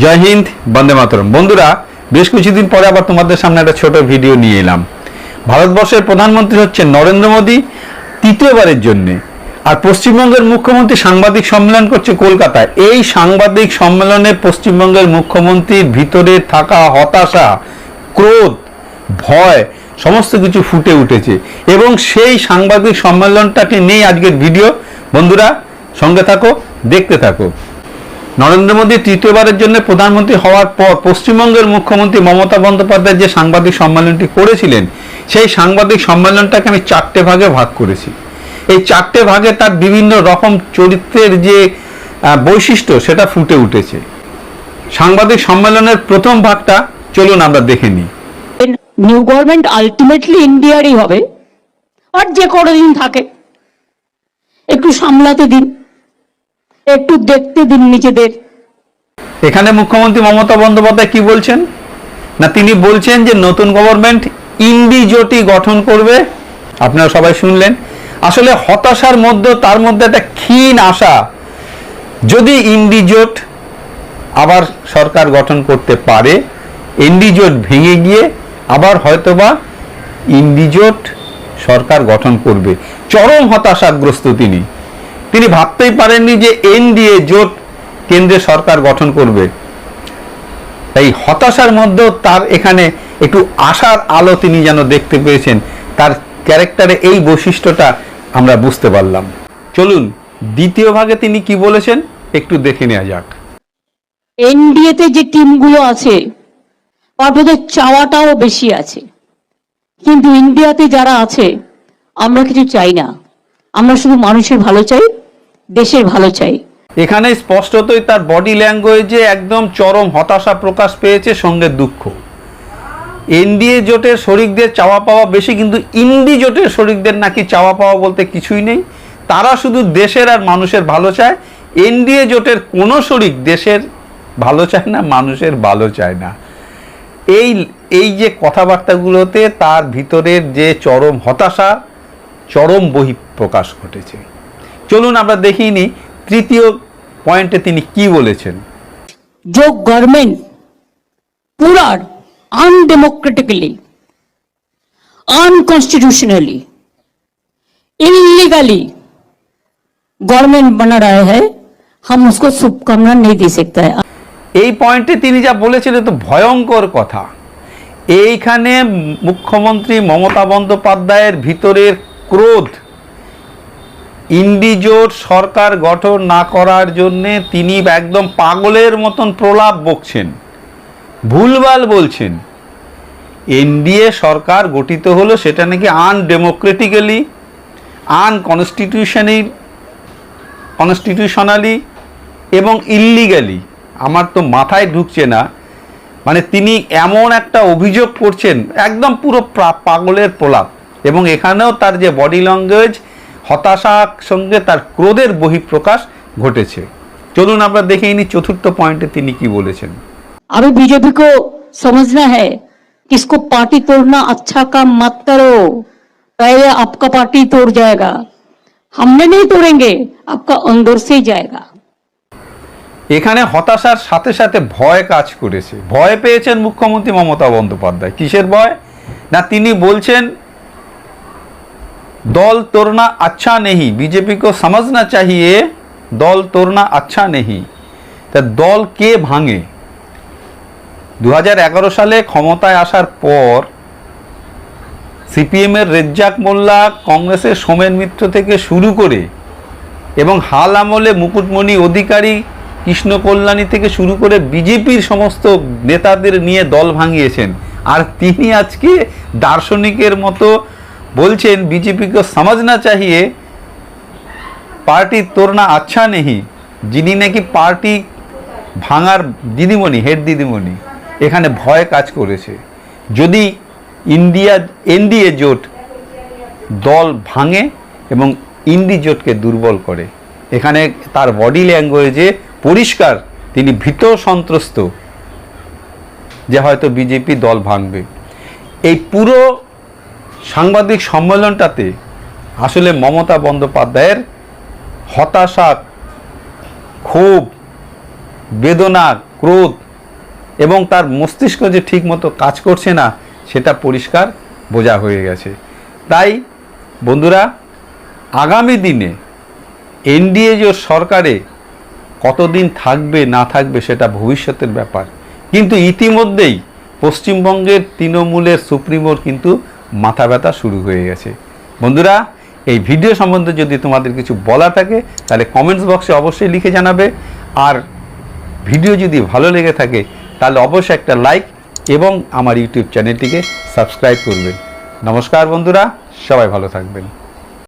জয় হিন্দ, বন্দে মাতরম। বন্ধুরা, বেশ কিছুদিন পরে আবার তোমাদের সামনে একটা ছোট ভিডিও নিয়ে এলাম। ভারতবর্ষের প্রধানমন্ত্রী হচ্ছে নরেন্দ্র মোদী তৃতীয়বারের জন্যে। আর পশ্চিমবঙ্গের মুখ্যমন্ত্রী সাংবাদিক সম্মেলন করছে কলকাতায়। এই সাংবাদিক সম্মেলনে পশ্চিমবঙ্গের মুখ্যমন্ত্রীর ভিতরে থাকা হতাশা, ক্রোধ, ভয়, সমস্ত কিছু ফুটে উঠেছে। এবং সেই সাংবাদিক সম্মেলনটাকে নিয়ে আজকের ভিডিও বন্ধুরা, সঙ্গে থাকো, দেখতে থাকো। নরেন্দ্র মোদী তৃতীয়বারের জন্য প্রধানমন্ত্রী হওয়ার পর পশ্চিমবঙ্গের মুখ্যমন্ত্রী মমতা বন্দ্যোপাধ্যায় যে সাংবাদিক সম্মেলনটি করেছিলেন, সেই সাংবাদিক সম্মেলনটাকে আমি চারটে ভাগে ভাগ করেছি। এই চারটে ভাগে তার বিভিন্ন রকম চরিত্রের যে বৈশিষ্ট্য সেটা ফুটে উঠেছে। সাংবাদিক সম্মেলনের প্রথম ভাগটা চলুন আমরা দেখে নিই। নিউ গভর্নমেন্ট আলটিমেটলি ইন্ডিয়ারই হবে, আর যে কোনো দিন থাকে। একটু সামলাতে দিন। একটু দেখতে দিন নিজেদের। এখানে মুখ্যমন্ত্রী মমতা বন্দ্যোপাধ্যায় কি বলছেন? না, তিনি বলছেন যে নতুন গভর্নমেন্ট ইন্ডি জোটই গঠন করবে। আপনারা সবাই শুনলেন। আসলে হতাশার মধ্যে, তার মধ্যে একটা ক্ষীণ আশা। যদি ইন্ডি জোট আবার সরকার গঠন করতে পারে ইন্ডি জোট ভেঙে গিয়ে আবার হয়তোবা ইন্ডি জোট সরকার গঠন করবে। চরম হতাশাগ্রস্ত তিনি। তিনি ভাবতেই পারেননি যে এনডিএ জোট কেন্দ্রে সরকার গঠন করবে। তাই হতাশার মধ্যেও তার এখানে একটু আশার আলো তিনি যেন দেখতে পেয়েছেন, তার ক্যারেক্টারে এই বৈশিষ্ট্যটা আমরা বুঝতে পারলাম। চলুন, দ্বিতীয় ভাগে তিনি কি বলেছেন একটু দেখে নেওয়া যাক। এনডিএতে যে টিমগুলো আছে মধ্যে চাওয়াটাও বেশি আছে। কিন্তু ইন্ডিয়াতে যারা আছে, আমরা কিছু চাই না। আমরা শুধু মানুষের ভালো চাই দেশের ভালো চাই। এখানে স্পষ্টতই তার বডি ল্যাঙ্গুয়েজে একদম চরম হতাশা প্রকাশ পেয়েছে সঙ্গে দুঃখ। এনডিএ জোটের শরিকদের চাওয়া পাওয়া বেশি, কিন্তু ইন্ডি জোটের শরিকদের নাকি চাওয়া পাওয়া বলতে কিছুই নেই। তারা শুধু দেশের আর মানুষের ভালো চায়। এনডিএ জোটের কোনো শরিক দেশের ভালো চায় না, মানুষের ভালো চায় না। এই এই যে কথাবার্তাগুলোতে তার ভিতরের যে চরম হতাশা, চরম বহিঃপ্রকাশ ঘটেছে। চলুন আমরা দেখিনি তৃতীয় পয়েন্টে তিনি কি বলেছেন जो गवर्नमेंट पूरा अनडेमोक्रेटिकली अनकॉन्स्टिट्यूशनली इलीगली गवर्नमेंट बना रहा है हम उसको शुभकामना नहीं दे सकता है এই পয়েন্টে তিনি যা বলেছেন এ তো ভয়ঙ্কর কথা এইখানে মুখ্যমন্ত্রী মমতা বন্দ্যোপাধ্যায়ের ভিতরের ক্রোধ ইন্ডিজোট সরকার গঠন না করার জন্যে তিনি একদম পাগলের মতন প্রলাপ বকছেন। ভুলভাল বলছেন। এনডিএ সরকার গঠিত হলো সেটা নাকি আনডেমোক্রেটিক্যালি, আনকনস্টিটিউশনালি, কনস্টিটিউশনালি এবং ইল্লিগালি। আমার তো মাথায় ঢুকছে না। মানে তিনি এমন একটা অভিযোগ করছেন, একদম পুরো, পাগলের প্রলাপ। এবং এখানেও তার যে বডি ল্যাঙ্গুয়েজ হতাশার সঙ্গে তার ক্রোধের বহিঃপ্রকাশ ঘটেছে চলুন আমরা দেখে নিই চতুর্থ পয়েন্টে তিনি কি বলেছেন अभी बीजेपी को समझना है कि इसको पार्टी तोड़ना अच्छा काम मत करो पहले आपका पार्टी तोड़ जाएगा हमने नहीं तोड़ेंगे आपका अंदर से ही जाएगा এখানে হতাশার সাথে সাথে ভয় কাজ করেছে ভয় পেয়েছেন মুখ্যমন্ত্রী মমতা বন্দ্যোপাধ্যায় কিসের ভয় না তিনি বলছেন দল তোরনা আচ্ছা নেহি। বিজেপি কো সমঝনা চাহিয়ে দল তোরনা আচ্ছা নেহি। তা দল কে ভাঙে? দু হাজার এগারো সালে ক্ষমতায় আসার পর সিপিএমের রেজ্জাক মোল্লা কংগ্রেসের সোমেন মিত্র থেকে শুরু করে এবং হাল আমলে মুকুটমণি অধিকারী কৃষ্ণ কল্যাণী থেকে শুরু করে বিজেপির সমস্ত নেতাদের নিয়ে দল ভাঙিয়েছেন। আর তিনি আজকে দার্শনিকের মতো বলছেন বিজেপিকে সমাজনা চাহিয়ে পার্টি তোরনা আচ্ছা নেহি যিনি নাকি পার্টি ভাঙার দিদিমণি, হেড দিদিমণি, এখানে ভয় কাজ করেছে। যদি ইন্ডিয়া, এনডিএ জোট দল ভাঙে এবং ইন্ডি জোটকে দুর্বল করে, এখানে তার বডি ল্যাঙ্গুয়েজে পরিষ্কার, তিনি ভীত সন্ত্রস্ত যে হয়তো বিজেপি দল ভাঙবে। এই পুরো সাংবাদিক সম্মেলনটাতে আসলে মমতা বন্দ্যোপাধ্যায়ের হতাশা, ক্ষোভ, বেদনা, ক্রোধ এবং তার মস্তিষ্ক যে ঠিকমতো কাজ করছে না, সেটা পরিষ্কার বোঝা হয়ে গেছে। তাই বন্ধুরা, আগামী দিনে এনডিএ যে সরকারে কতদিন থাকবে, না থাকবে সেটা ভবিষ্যতের ব্যাপার। কিন্তু ইতিমধ্যেই পশ্চিমবঙ্গের তৃণমূলের সুপ্রিমোর কিন্তু মাথা ব্যথা শুরু হয়ে গেছে। বন্ধুরা, এই ভিডিও সম্বন্ধে যদি তোমাদের কিছু বলা থাকে, তাহলে কমেন্টস বক্সে অবশ্যই লিখে জানাবে। আর ভিডিও যদি ভালো লেগে থাকে, তাহলে অবশ্যই একটা লাইক এবং আমার ইউটিউব চ্যানেলটিকে সাবস্ক্রাইব করবেন। নমস্কার বন্ধুরা, সবাই ভালো থাকবেন।